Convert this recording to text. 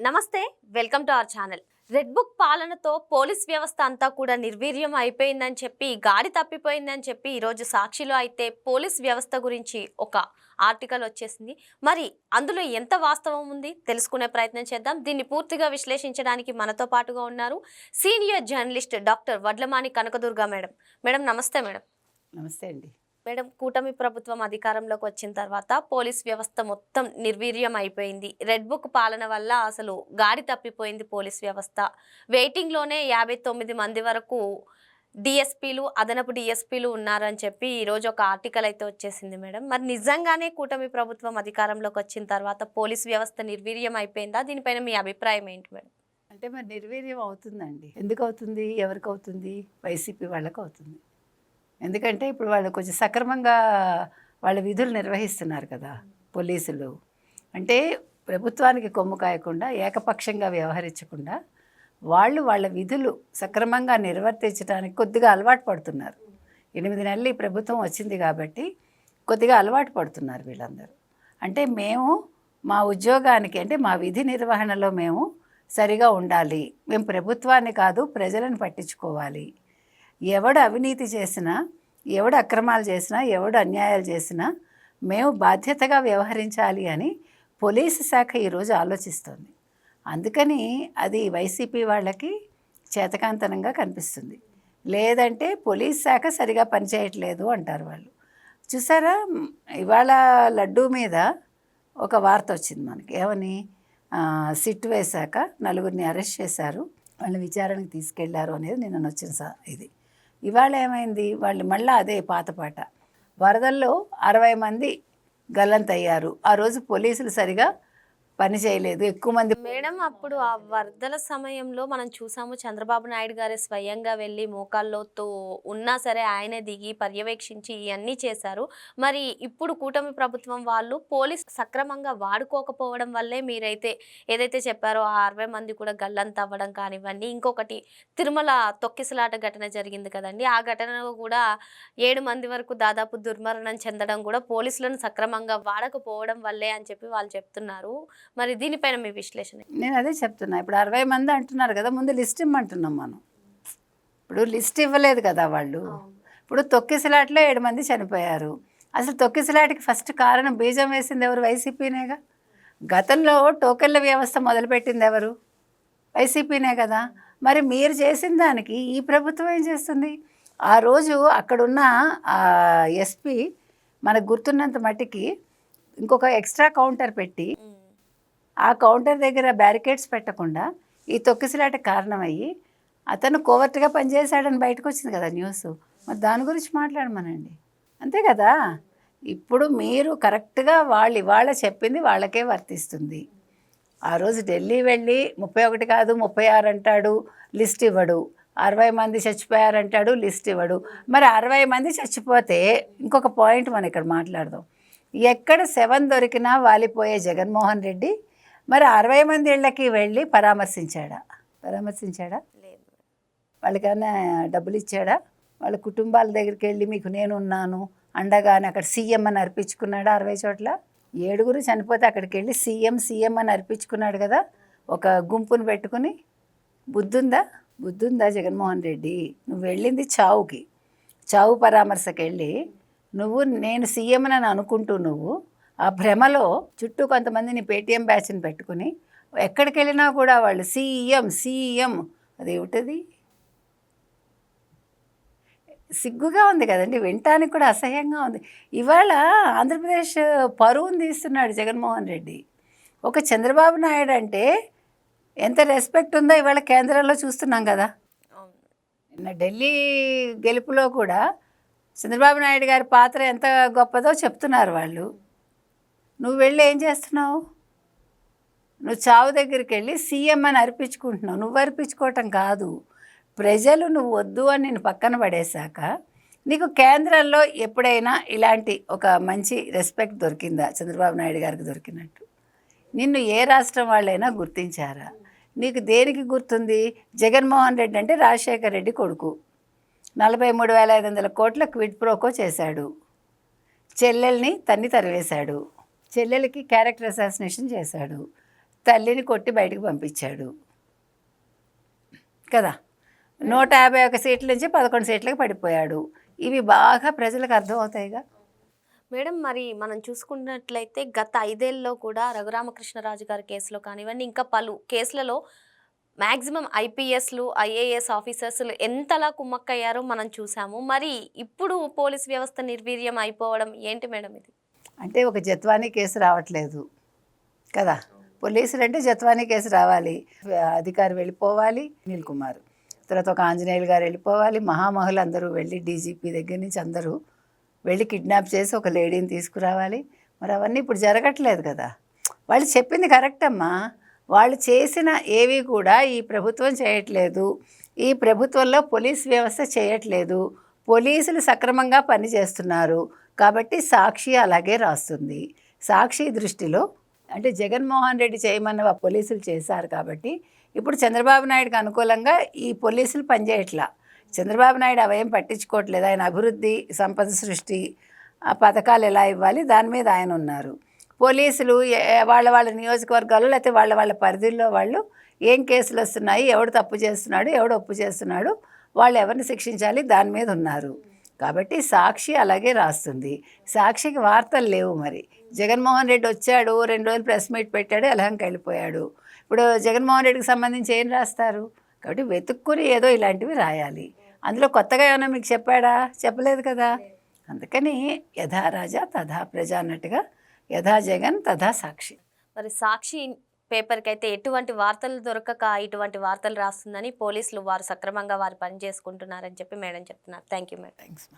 నమస్తే welcome to our channel. Red book పాలనతో police వ్యవస్థ అంతా కూడా నిర్వీర్యం అయిపోయిందని చెప్పి గాడి తప్పిపోయిందని చెప్పి ఈరోజు సాక్షిలో అయితే పోలీస్ వ్యవస్థ గురించి ఒక ఆర్టికల్ వచ్చేసింది. మరి అందులో ఎంత వాస్తవం ఉంది? తెలుసుకునే ప్రయత్నం చేద్దాం. దీన్ని పూర్తిగా విశ్లేషించడానికి మనతో పాటుగా ఉన్నారు senior journalist doctor Vadlamani Kanakadurga madam. Madam నమస్తే మేడం. నమస్తే అండి. మేడం కూటమి ప్రభుత్వం అధికారంలోకి వచ్చిన తర్వాత పోలీస్ వ్యవస్థ మొత్తం నిర్వీర్యం అయిపోయింది. రెడ్ బుక్ పాలన వల్ల అసలు గాడి తప్పిపోయింది పోలీస్ వ్యవస్థ. వెయిటింగ్లోనే యాభై తొమ్మిది మంది వరకు డిఎస్పీలు అదనపు డిఎస్పీలు ఉన్నారని చెప్పి ఈరోజు ఒక ఆర్టికల్ అయితే వచ్చేసింది మేడం. మరి నిజంగానే కూటమి ప్రభుత్వం అధికారంలోకి వచ్చిన తర్వాత పోలీస్ వ్యవస్థ నిర్వీర్యం అయిపోయిందా? దీనిపైన మీ అభిప్రాయం ఏంటి మేడం? అంటే మరి నిర్వీర్యం అవుతుందండి. ఎందుకు అవుతుంది? ఎవరికి అవుతుంది? వైసీపీ వాళ్ళకు అవుతుంది. ఎందుకంటే ఇప్పుడు వాళ్ళు కొంచెం సక్రమంగా వాళ్ళ విధులు నిర్వహిస్తున్నారు కదా పోలీసులు. అంటే ప్రభుత్వానికి కొమ్ము కాయకుండా ఏకపక్షంగా వ్యవహరించకుండా వాళ్ళు వాళ్ళ విధులు సక్రమంగా నిర్వర్తించడానికి కొద్దిగా అలవాటు పడుతున్నారు. ఎనిమిది నెలలు ఈ ప్రభుత్వం వచ్చింది కాబట్టి కొద్దిగా అలవాటు పడుతున్నారు వీళ్ళందరూ. అంటే మేము మా ఉద్యోగానికి అంటే మా విధి నిర్వహణలో మేము సరిగా ఉండాలి. మేము ప్రభుత్వాన్ని కాదు ప్రజలను పట్టించుకోవాలి. ఎవడు అవినీతి చేసినా ఎవడు అక్రమాలు చేసినా ఎవడు అన్యాయాలు చేసినా మేము బాధ్యతగా వ్యవహరించాలి అని పోలీసు శాఖ ఈరోజు ఆలోచిస్తుంది. అందుకని అది వైసీపీ వాళ్ళకి చేతకాంతనంగా కనిపిస్తుంది. లేదంటే పోలీస్ శాఖ సరిగా పనిచేయట్లేదు అంటారు వాళ్ళు. చూసారా? ఇవాళ లడ్డూ మీద ఒక వార్త వచ్చింది మనకి. ఏమని? సిట్ వేశాక నలుగురిని అరెస్ట్ చేశారు. వాళ్ళని విచారణకు తీసుకెళ్ళారు అనేది నిన్న వచ్చిన సార్ ఇది. ఇవాళ ఏమైంది? వాళ్ళు మళ్ళీ అదే పాత పాట. వరదల్లో అరవై మంది గల్లంతయ్యారు. ఆ రోజు పోలీసులు సరిగా పని చేయలేదు. ఎక్కువ మంది మేడం అప్పుడు ఆ వరదల సమయంలో మనం చూసాము చంద్రబాబు నాయుడు గారే స్వయంగా వెళ్ళి మోకాల్లోతో ఉన్నా సరే ఆయనే దిగి పర్యవేక్షించి ఇవన్నీ చేశారు. మరి ఇప్పుడు కూటమి ప్రభుత్వం వాళ్ళు పోలీస్ సక్రమంగా వాడుకోకపోవడం వల్లే మీరైతే ఏదైతే చెప్పారో ఆ అరవై మంది కూడా గల్లంత అవ్వడం కానివ్వండి ఇంకొకటి తిరుమల తొక్కిసలాట ఘటన జరిగింది కదండి. ఆ ఘటనలో కూడా ఏడు మంది వరకు దాదాపు దుర్మరణం చెందడం కూడా పోలీసులను సక్రమంగా వాడకపోవడం వల్లే అని చెప్పి వాళ్ళు చెప్తున్నారు. మరి దీనిపైన మీ విశ్లేషణ నేను అదే చెప్తున్నా. ఇప్పుడు అరవై మంది అంటున్నారు కదా ముందు లిస్ట్ ఇమ్మంటున్నాం మనం. ఇప్పుడు లిస్ట్ ఇవ్వలేదు కదా వాళ్ళు. ఇప్పుడు తొక్కిసలాట్లో ఏడు మంది చనిపోయారు. అసలు తొక్కిసలాటికి ఫస్ట్ కారణం బీజం వేసింది ఎవరు? వైసీపీనేగా? గతంలో టోకెన్ల వ్యవస్థ మొదలుపెట్టింది ఎవరు? వైసీపీనే కదా. మరి మీరు చేసిన దానికి ఈ ప్రభుత్వం ఏం చేస్తుంది? ఆ రోజు అక్కడున్న ఎస్పీ మనకు గుర్తున్నంత మట్టికి ఇంకొక ఎక్స్ట్రా కౌంటర్ పెట్టి ఆ కౌంటర్ దగ్గర బ్యారికేడ్స్ పెట్టకుండా ఈ తొక్కిసలాట కారణమయ్యి అతను కోవర్ట్గా పనిచేశాడని బయటకు వచ్చింది కదా న్యూస్. మరి దాని గురించి మాట్లాడమనండి. అంతే కదా? ఇప్పుడు మీరు కరెక్ట్గా వాళ్ళు ఇవాళ చెప్పింది వాళ్ళకే వర్తిస్తుంది. ఆ రోజు ఢిల్లీ వెళ్ళి ముప్పై ఒకటి కాదు ముప్పై ఆరు అంటాడు లిస్ట్ ఇవ్వడు. అరవై మంది చచ్చిపోయారంటాడు లిస్ట్ ఇవ్వడు. మరి అరవై మంది చచ్చిపోతే ఇంకొక పాయింట్ మనం ఇక్కడ మాట్లాడదాం. ఎక్కడ సెవెన్ దొరికినా వాలిపోయే జగన్మోహన్ రెడ్డి మరి అరవై మంది ఇళ్ళకి వెళ్ళి పరామర్శించాడా? పరామర్శించాడా? లేదు. వాళ్ళకైనా డబ్బులు ఇచ్చాడా? వాళ్ళ కుటుంబాల దగ్గరికి వెళ్ళి మీకు నేను ఉన్నాను అండగా అని అక్కడ సీఎం అని అర్పించుకున్నాడా అరవై చోట్ల? ఏడుగురు చనిపోతే అక్కడికి వెళ్ళి సీఎం సీఎం అని అర్పించుకున్నాడు కదా? ఒక గుంపును పెట్టుకుని బుద్ధుందా? బుద్ధుందా జగన్మోహన్ రెడ్డి? నువ్వు వెళ్ళింది చావుకి. చావు పరామర్శకి వెళ్ళి నువ్వు నేను సీఎం అని అనుకుంటూ నువ్వు ఆ భ్రమలో చుట్టూ కొంతమందిని పేటీఎం బ్యాచ్ని పెట్టుకుని ఎక్కడికి వెళ్ళినా కూడా వాళ్ళు సీఎం సీఎం అది ఏమిటది సిగ్గుగా ఉంది కదండి వినటానికి కూడా అసహ్యంగా ఉంది. ఇవాళ ఆంధ్రప్రదేశ్ పరువును తీస్తున్నాడు జగన్మోహన్ రెడ్డి. ఒక చంద్రబాబు నాయుడు అంటే ఎంత రెస్పెక్ట్ ఉందో ఇవాళ కేంద్రంలో చూస్తున్నాం కదా. నిన్న ఢిల్లీ గెలుపులో కూడా చంద్రబాబు నాయుడు గారి పాత్ర ఎంత గొప్పదో చెప్తున్నారు వాళ్ళు. నువ్వు వెళ్ళి ఏం చేస్తున్నావు? నువ్వు చావు దగ్గరికి వెళ్ళి సీఎం అని అర్పించుకుంటున్నావు. నువ్వు అర్పించుకోవటం కాదు. ప్రజలు నువ్వు వద్దు అని నేను పక్కన పడేశాక నీకు కేంద్రంలో ఎప్పుడైనా ఇలాంటి ఒక మంచి రెస్పెక్ట్ దొరికిందా? చంద్రబాబు నాయుడు గారికి దొరికినట్టు. నిన్ను ఏ రాష్ట్రం వాళ్ళైనా గుర్తించారా? నీకు దేనికి గుర్తుంది? జగన్మోహన్ రెడ్డి అంటే రాజశేఖర్ రెడ్డి కొడుకు. నలభై మూడు వేల ఐదు వందల కోట్ల క్విడ్ ప్రోకో చేశాడు. చెల్లెల్ని తన్ని తరివేశాడు. చెల్లెలకి క్యారెక్టర్ అసాసినేషన్ చేశాడు. తల్లిని కొట్టి బయటకు పంపించాడు. కదా? నూట యాభై ఒక సీట్ల నుంచి పదకొండు సీట్లకు పడిపోయాడు. ఇవి బాగా ప్రజలకు అర్థమవుతాయిగా? మేడం మరి మనం చూసుకున్నట్లయితే గత ఐదేళ్ళలో కూడా రఘురామకృష్ణరాజు గారి కేసులో కానివ్వండి ఇంకా పలు కేసులలో మ్యాక్సిమం ఐపీఎస్లు ఐఏఎస్ ఆఫీసర్స్లు ఎంతలా కుమ్మక్కయ్యారో మనం చూసాము. మరి ఇప్పుడు పోలీస్ వ్యవస్థ నిర్వీర్యం అయిపోవడం ఏంటి మేడం ఇది? అంటే ఒక జత్వానీ కేసు రావట్లేదు. కదా? పోలీసులు అంటే జత్వానీ కేసు రావాలి. అధికారి వెళ్ళిపోవాలి అనిల్ కుమార్. తర్వాత ఒక ఆంజనేయులు గారు వెళ్ళిపోవాలి మహామహులు అందరూ వెళ్ళి డీజీపీ దగ్గర నుంచి అందరూ వెళ్ళి కిడ్నాప్ చేసి ఒక లేడీని తీసుకురావాలి. మరి అవన్నీ ఇప్పుడు జరగట్లేదు కదా? వాళ్ళు చెప్పింది కరెక్ట్ అమ్మా. వాళ్ళు చేసిన ఏవి కూడా ఈ ప్రభుత్వం చేయట్లేదు. ఈ ప్రభుత్వంలో పోలీస్ వ్యవస్థ చేయట్లేదు. పోలీసులు సక్రమంగా పనిచేస్తున్నారు. కాబట్టి సాక్షి అలాగే రాస్తుంది. సాక్షి దృష్టిలో అంటే జగన్మోహన్ రెడ్డి చేయమన్న పోలీసులు చేశారు కాబట్టి ఇప్పుడు చంద్రబాబు నాయుడుకి అనుకూలంగా ఈ పోలీసులు పనిచేయట్లా. చంద్రబాబు నాయుడు అవేం పట్టించుకోవట్లేదు. ఆయన అభివృద్ధి సంపద సృష్టి ఆ పథకాలు ఎలా ఇవ్వాలి దాని మీద ఆయన ఉన్నారు. పోలీసులు వాళ్ళ వాళ్ళ నియోజకవర్గాల్లో లేకపోతే వాళ్ళ వాళ్ళ పరిధిలో వాళ్ళు ఏం కేసులు వస్తున్నాయి ఎవడు తప్పు చేస్తున్నాడు ఎవడు ఒప్పు చేస్తున్నాడు వాళ్ళు ఎవరిని శిక్షించాలి దాని మీద ఉన్నారు. కాబట్టి సాక్షి అలాగే రాస్తుంది. సాక్షికి వార్తలు లేవు మరి. జగన్మోహన్ రెడ్డి వచ్చాడు రెండు రోజులు ప్రెస్ మీట్ పెట్టాడు ఎలహంకి వెళ్ళిపోయాడు. ఇప్పుడు జగన్మోహన్ రెడ్డికి సంబంధించి ఏం రాస్తారు? కాబట్టి వెతుక్కుని ఏదో ఇలాంటివి రాయాలి. అందులో కొత్తగా ఏమైనా మీకు చెప్పాడా? చెప్పలేదు కదా? అందుకని యథా రాజా తథా ప్రజ అన్నట్టుగా యథా జగన్ తథా సాక్షి. మరి సాక్షి పేపర్కి అయితే ఎటువంటి వార్తలు దొరకక ఇటువంటి వార్తలు రాస్తుందని పోలీసులు వారు సక్రమంగా వారు పని చేసుకుంటున్నారని చెప్పి మేడం చెప్తున్నారు. Thank you madam thanks